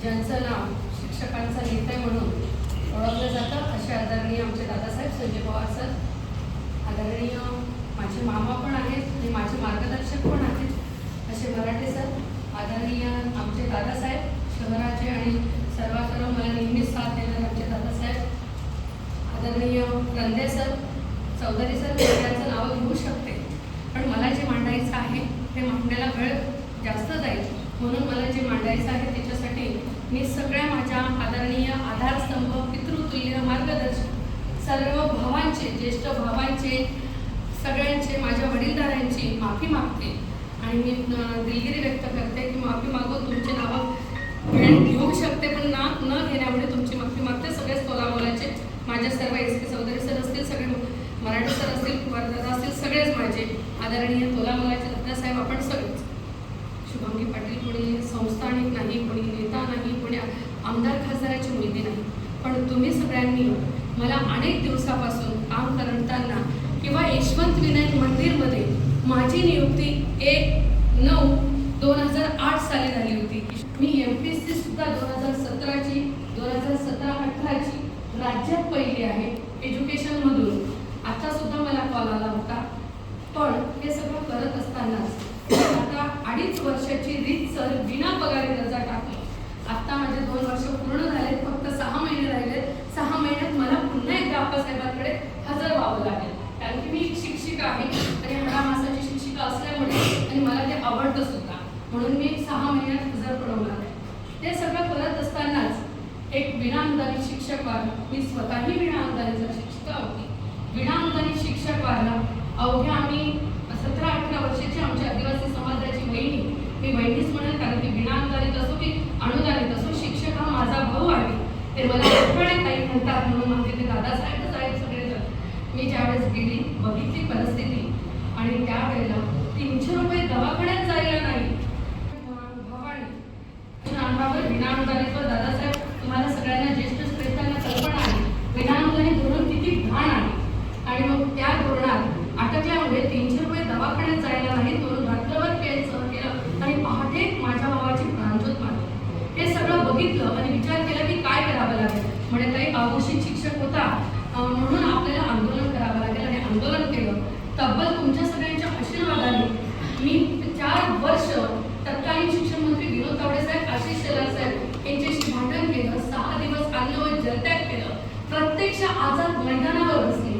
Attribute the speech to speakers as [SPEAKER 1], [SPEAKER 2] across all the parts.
[SPEAKER 1] ज्यांचं नाव शिक्षकांचा नेता म्हणून ओळखलं जातं असे आदरणीय आमचे दादासाहेब संजय पवार सर आदरणीय माझे मामा पण आहेत आणि माझे मार्गदर्शक पण आहेत असे मराठे सर आदरणीय आमचे दादासाहेब शहराचे आणि सर्वात सर्व मला नेहमीच साथ देणारे आमचे दादासाहेब आदरणीय रंदे सर चौधरी सर त्यांचं नावं घेऊ शकते पण मला जे मांडायचं आहे ते मांडण्याला वेळ म्हणून मला जे मांडायचं आहे त्याच्यासाठी मी सगळ्या माझ्या आदरणीय आधारस्तंभ पितृतुल्य मार्गदर्शक सर्व भावांचे ज्येष्ठ भावांचे सगळ्यांचे माझ्या वडीलधाऱ्यांची माफी मागते. आणि मी दिलगिरी व्यक्त करते की माफी मागून तुमचे नावं घेऊ शकते पण ना न घेण्यामुळे तुमची माफी मागते. सगळेच तोला बोलायचे माझे सर्व एस के चौधरी सर असतील सगळे मराठी सर असतील वर्धा असतील सगळेच माझे आदरणीय तोला बोलायचे दादासाहेब आपण सगळे संस्थानिक नाही कोणी नेता नाही कोणी आमदार खासदाराची मुलगी नाही. पण तुम्ही सगळ्यांनी मला अनेक दिवसापासून काम करताना किंवा यशवंत विनायक मंदिरमध्ये माझी नियुक्ती एक नऊ दोन हजार आठ साली झाली होती. मी एम पी एस सी सुद्धा दोन हजार सतराची दोन हजार सतरा अठराची राज्यात पहिली आहे एज्युकेशनमधून आता सुद्धा मला कॉल आला होता. पण हे सगळं करत असतानाच वर्षाची रीत सर विना पगारी रजा टाकली. आता माझे दोन वर्ष पूर्ण झाले फक्त सहा महिने राहिले. सहा महिन्यात मला पुन्हा एकदा आप्पासाहेबांकडे हजर व्हावं लागेल. कारण की मी एक शिक्षिका आहे आणि हरा मासाची शिक्षिका असल्यामुळे आणि मला ते आवडतं सुद्धा. म्हणून मी सहा महिन्यात हजर पडवणार आहे. ते सगळं करत असतानाच एक विनाअनुदानित शिक्षक वारला मी स्वतःही विनाअनुदानित शिक्षिका होती. विनाअनुदानित शिक्षक वारला अवघ्या आम्ही सतरा अठरा वर्षाची आमची आदिवासी मी बहिणीच म्हणेल कारण की विनाअनुदानित असो की अनुदानित असो शिक्षक हा माझा भाऊ आहे. ते मला आठवणे काही म्हणतात म्हणून माझे ते दादासाहेबच आहेत सगळेजण मी ज्यावेळेस गेली बघितली परिस्थिती. आणि त्यावेळेला तीनशे रुपये दवाखान्यात जायला नाही. भवानी नामावर विनाअनुदानितवर दादासाहेब तुम्हाला सगळ्यांना ज्येष्ठ श्रेष्ठांना कल्पना आहे विनाअनुदानित धोरण किती घाण आहे आणि मग त्या धोरणात अटकल्यामुळे तीनशे रुपये दवाखान्यात जायला नाही म्हणून रात्रभर खेळ सहन केलं आणि पहाटे माझ्या भावाची प्राणज्योत मारली हे सगळं बघितलं आणि विचार केला की काय करावं लागेल. म्हणजे काही अघोषित शिक्षक होता म्हणून आपल्याला आंदोलन करावं लागेल आणि आंदोलन केलं. तब्बल तुमच्या सगळ्यांच्या आशीर्वादाने मी चार वर्ष तत्कालीन शिक्षण मंत्री विनोद तावडे साहेब आशिष शेलार साहेब यांच्याशी भांडण केलं सहा दिवस अन्न व जलत्याग केलं. प्रत्यक्ष आझाद मैदानावर बसले.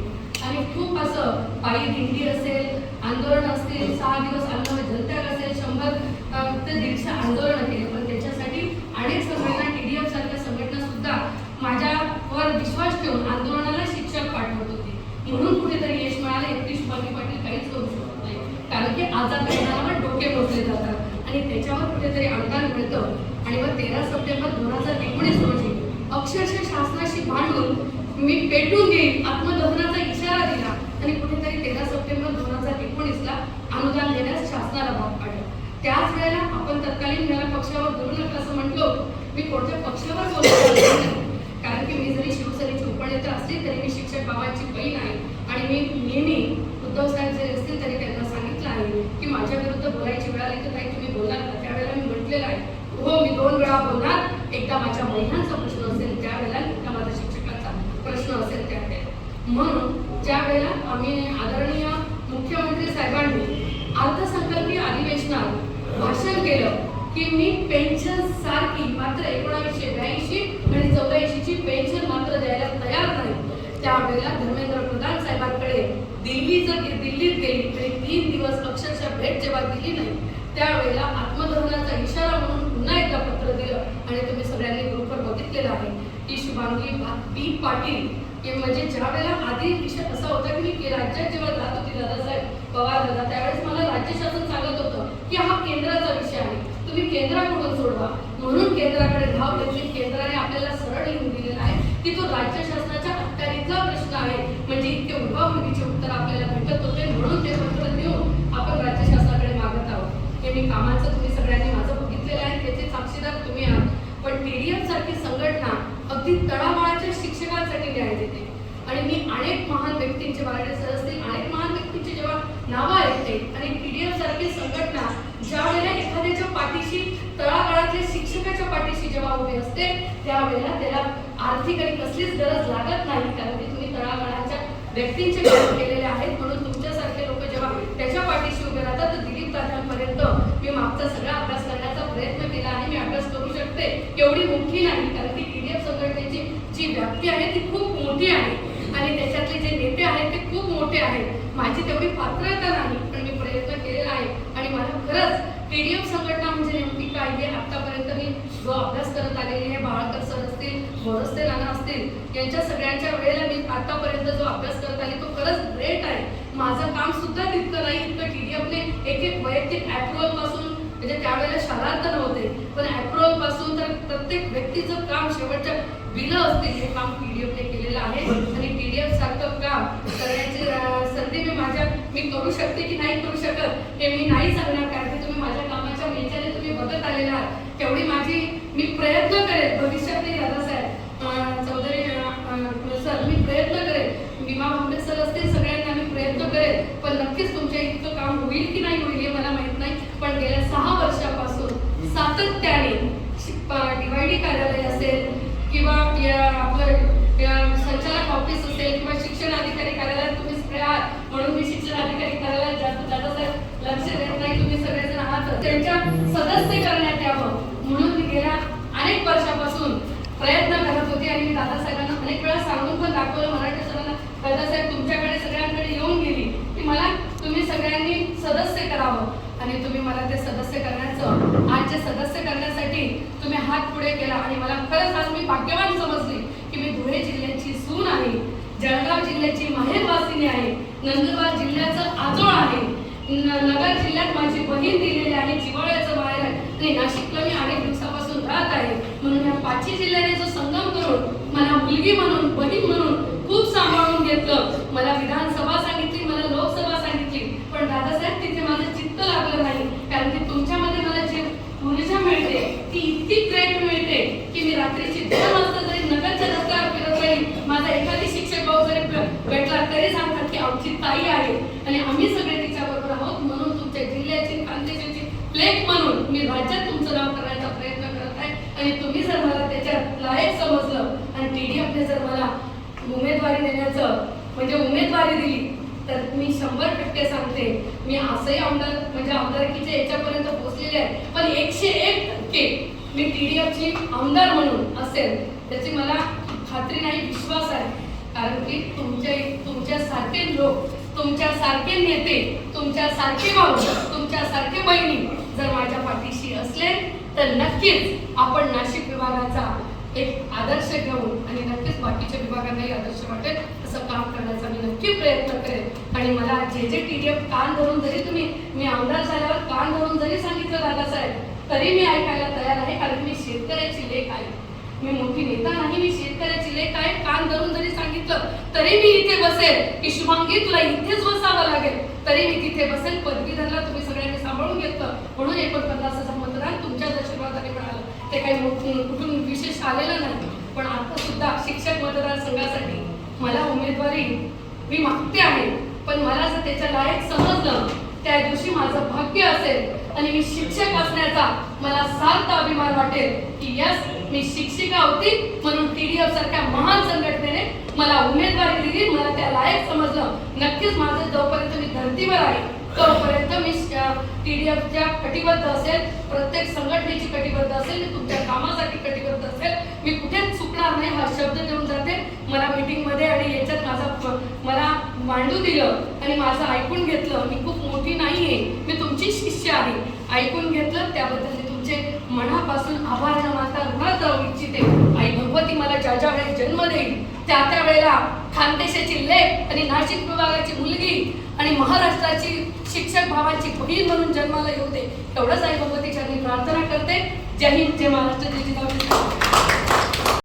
[SPEAKER 1] आणि खूप असं पायी दिंडी असेल आंदोलन असतील सहा दिवस अन्न व जलत्याग असेल शंभर अं, ते दीडशे आंदोलन केले पण त्याच्यासाठी अनेक संघटना टीडीएफ सारख्या संघटना सुद्धा माझ्यावर विश्वास ठेवून आंदोलनाला शिक्षक पाठवत होते म्हणून कुठेतरी यश मिळालं एकटी शुभांगी पाटील काहीच करू शकत नाही कारण डोके मोजले जातात. आणि त्याच्यावर कुठेतरी अनुदान मिळतं. आणि मग तेरा सप्टेंबर दोन हजार एकोणीस रोजी अक्षरशः शासनाशी भांडून मी पेटून घेईन आत्मदहनाचा इशारा दिला. आणि कुठेतरी तेरा सप्टेंबर दोन हजार एकोणीसला अनुदान देण्यास शासनाला भाग पाडलं. त्याच वेळेला आपण तत्कालीन मला पक्षावर बोलू नका असं म्हटलो मी कोणत्या पक्षावर बोलत कारण की मी जरी शिवसेनेची उपनेता असली तरी मी शिक्षक बाबांची बहीण आहे. आणि मी नेहमी उद्धव साहेब जरी असतील तरी त्यांना सांगितलं आहे की माझ्या विरुद्ध बोलायची वेळ आली तर काही तुम्ही बोलणार का त्यावेळेला मी म्हटलेलं आहे हो मी दोन वेळा बोलणार एकदा माझ्या महिलांचा प्रश्न असेल त्यावेळेला एकदा माझ्या शिक्षकांचा प्रश्न असेल त्यावेळेला म्हणून ज्या वेळेला आम्ही आदरणीय मुख्यमंत्री साहेबांनी अर्थसंकल्पीय अधिवेशनात भाषण केलं की मी पेन्शन सारखी मात्र एकोणावीसशे ब्याऐंशी आणि चौऱ्याऐंशीची पेन्शन मात्र द्यायला तयार नाही. त्यावेळेला धर्मेंद्र प्रधान साहेबांकडे दिल्ली जर दिल्लीत गेली आणि तीन दिवस अक्षरशः भेट जेव्हा दिली नाही त्यावेळेला आत्मधोरणाचा इशारा म्हणून पुन्हा एकदा पत्र दिलं आणि तुम्ही सगळ्यांनी ग्रुपवर बघितलेलं आहे की शुभांगी बी पाटील की म्हणजे ज्या वेळेला आधी विषय असा होता की मी राज्यात जेव्हा जात होती दादासाहेब पवार दादा त्यावेळेस मला राज्य शासन सांगत होतं की हा केंद्राचा विषय आहे. तुम्ही केंद्राकडून सोडवा. म्हणून केंद्राकडे धाव घेतली. केंद्राने आपल्याला सरळ लिहून दिलेला आहे की तो राज्य शासनाच्या अखत्यारीतला प्रश्न आहे. म्हणजे इतके उभामुखीचे उत्तर आपल्याला भेटत होते. म्हणून ते पत्र देऊन आपण राज्य शासनाकडे मागत आहोत. हे मी कामाचं तुम्ही सगळ्यांनी माझं बघितलेलं आहे. त्याचे साक्षीदार तुम्ही आहात. पण टीडीएफ सारखी संघटना अगदी तळागाळाच्या आणि मी अनेक महान व्यक्तींचे मराठी सर असतील अनेक महान व्यक्तींचे जेव्हा नावं ऐकते आणि पीडीएफ सारखी संघटना ज्या वेळेला एखाद्याच्या पाठीशी तळागाळातल्या शिक्षकाच्या पाठीशी जेव्हा उभी असते त्यावेळेला त्याला आर्थिक आणि कसलीच गरज लागत नाही कारण की तुम्ही तळागाळाच्या व्यक्तींचे काम केलेले आहेत. म्हणून तुमच्यासारखे लोक जेव्हा त्याच्या पाठीशी उभे राहतात तर दिलीप दादांपर्यंत मी मागचा सगळा अभ्यास करण्याचा प्रयत्न केला आणि मी अभ्यास करू शकते एवढी मोठी नाही कारण की टीडीएफ संघटनेची जी व्याप्ती आहे ती खूप मोठी आहे आणि त्याच्यातले जे नेते आहेत ते खूप मोठे आहे. माझी तेवढी पात्रता नाही पण मी प्रयत्न केलेला आहे. आणि मला खरंच पीडीएफ संघटना म्हणजे नेमकी काय? हे आतापर्यंत मी जो अभ्यास करत आलेली आहे बाळकर सर असतील मोरस्ते नाना असतील यांच्या सगळ्यांच्या वेळेला मी आतापर्यंत जो अभ्यास करत आली तो खरंच ग्रेट आहे. माझं काम सुद्धा तितकं नाही इतकं टीडीएफने एक एक वैयक्तिक अप्रुव्हलपासून म्हणजे त्यावेळेला शरार्थ नव्हते. पण अप्रुव्हलपासून तर प्रत्येक व्यक्तीचं काम शेवटच्या बिलं असतील हे काम पीडीएफने केलेलं आहे. आणि पीडीएफ सारखं काम करण्याची संधी मी माझ्या मी करू शकते की नाही करू शकत हे मी नाही सांगणार. कारण की तुम्ही माझ्या कामाच्या याच्याने तुम्ही बघत आलेला आहात. तेवढी माझी मी प्रयत्न करेन. भविष्यातही दादासाहेब चौधरी सर मी प्रयत्न करेन. विमा भांबे सर असतील सगळ्यांना मी प्रयत्न करेन. पण नक्कीच तुमच्या इतकं काम होईल की नाही होईल हे मला माहीत नाही. पण गेल्या सहा वर्षापासून सातत्याने डिवायडी कार्यालय असेल संचालक ऑफिस असेल किंवा शिक्षण अधिकारी कार्यालयात तुम्ही सगळे आहात म्हणून मी शिक्षण अधिकारी कार्यालयात जास्त जास्त लक्ष देत नाही तुम्ही सगळेजण आहात. त्यांच्या सदस्य करण्यात यावं म्हणून मी गेल्या अनेक वर्षापासून प्रयत्न करत होते आणि मी दादासाहेबांना अनेक वेळा सांगून पण दाखवलं मराठी सरांना दादासाहेब तुमच्याकडे सगळ्यांकडे येऊन गेली की मला तुम्ही सगळ्यांनी सदस्य करावं आणि तुम्ही मला ते सदस्य करण्याचं आज जे सदस्य करण्यासाठी तुम्ही हात पुढे केला आणि मला खरंच आज मी भाग्यवान समजली की मी धुळे जिल्ह्याची सून आहे जळगाव जिल्ह्याची माहेरवासिनी आहे नंदुरबार जिल्ह्याचं आजोळ आहे. नगर जिल्ह्यात माझी बहीण दिलेली आहे जिवाळ्याचं माहेर आहे. आणि नाशिकला मी अनेक दिवसापासून राहत आहे. म्हणून या पाचही जिल्ह्याने जो संगम करून मला मुलगी म्हणून बहीण म्हणून खूप सांभाळून घेतलं. मला विधानसभा सांगितली मला लोकसभा सांगितली पण दादासाहेब तिथे माझं चित्त लागलं नाही कारण की तुमच्यामध्ये मला जी ऊर्जा मिळते ती इतकी ग्रेट मिळते की मी रात्रीची दोन वाजता जरी नगरच्या रस्त्यावर फिरत राहील माझा एखादी शिक्षक भाऊ जरी भ- भेटला तरी सांगतात आई आहे. आणि आम्ही सगळे तिच्याबरोबर आहोत म्हणून तुमच्या जिल्ह्याची खानदेशाची प्लेट म्हणून मी राज्यात तुमचं नाव करण्याचा प्रयत्न करत आहे. आणि तुम्ही जर मला त्याच्यात लायक समजलं आणि टी डी एफने जर मला उमेदवारी देण्याचं म्हणजे उमेदवारी दिली तर मी शंभर टक्के सांगते मी असंही आमदार म्हणजे आमदारकीच्या याच्यापर्यंत पोहोचलेले आहे. पण एकशे एक टक्के मी टीडीएफची आमदार म्हणून असेल त्याची मला खात्री नाही विश्वास आहे. कारण की तुमच्या तुमच्यासारखे लोक तुमच्या सारखे नेते तुमच्या सारखे भाऊ तुमच्या सारखे बहिणी जर माझ्या पाठीशी असले तर नक्कीच आपण नाशिक विभागाचा एक आदर्श घेऊन आणि नक्कीच बाकीच्या विभागांनाही आदर्श वाटेल असं काम करण्याचा मी नक्की प्रयत्न करेन. आणि मला जे जे टी डी एफ कान धरून जरी तुम्ही मी आमदार झाल्यावर कान धरून जरी सांगितलं दादासाहेब तरी मी ऐकायला तयार आहे कारण मी शेतकऱ्याची लेख आहे. मी मोठी नेता नाही मी शेतकऱ्याची लेख काय कान धरून जरी सांगितलं तरी मी इथे बसेल. की शुभांगी तुला इथेच बसावं लागेल. तरी मी तिथे बसेल. पदवीधरला तुम्ही सगळ्यांनी सांभाळून घेतलं. म्हणून एकोणपन्नास हजार मतदान तुमच्या आशीर्वादाने मिळालं. ते काही मोठं- कुठून विशेष आलेलं नाही. पण आता सुद्धा शिक्षक मतदारसंघासाठी मला उमेदवारी मी मागते आहे. पण मला जर त्याच्या लायक समजलं त्या दिवशी माझं भाग्य असेल आणि मी शिक्षक असण्याचा मला सार्थ अभिमान वाटेल की यस मी शिक्षिका होती म्हणून टीडीएफ सारख्या महान संघटनेने मला उमेदवारी दिली मला त्या लायक समजलं. नक्कीच माझं जोपर्यंत मी धर्तीवर आहे तोपर्यंत मी टीडीएफच्या कटिबद्ध असेल प्रत्येक संघटनेची कटिबद्ध असेल मी तुमच्या कामासाठी कटिबद्ध असेल मी कुठेच चुकणार नाही हा शब्द देऊन जाते. मला मीटिंगमध्ये आणि याच्यात माझा मला मांडू दिलं आणि माझं ऐकून घेतलं मी खूप मोठी नाहीये मी तुमची शिष्य आहे. ऐकून घेतलं त्याबद्दल मी तुमचे मनापासून आभार त्या त्या वेळेला खानदेशाची लेख आणि नाशिक विभागाची मुलगी आणि महाराष्ट्राची शिक्षक भावाची बहीण म्हणून जन्माला येऊ दे. एवढंच आई भगवतीच्या प्रार्थना करते. जय हिंद जय महाराष्ट्र जय जिल्हा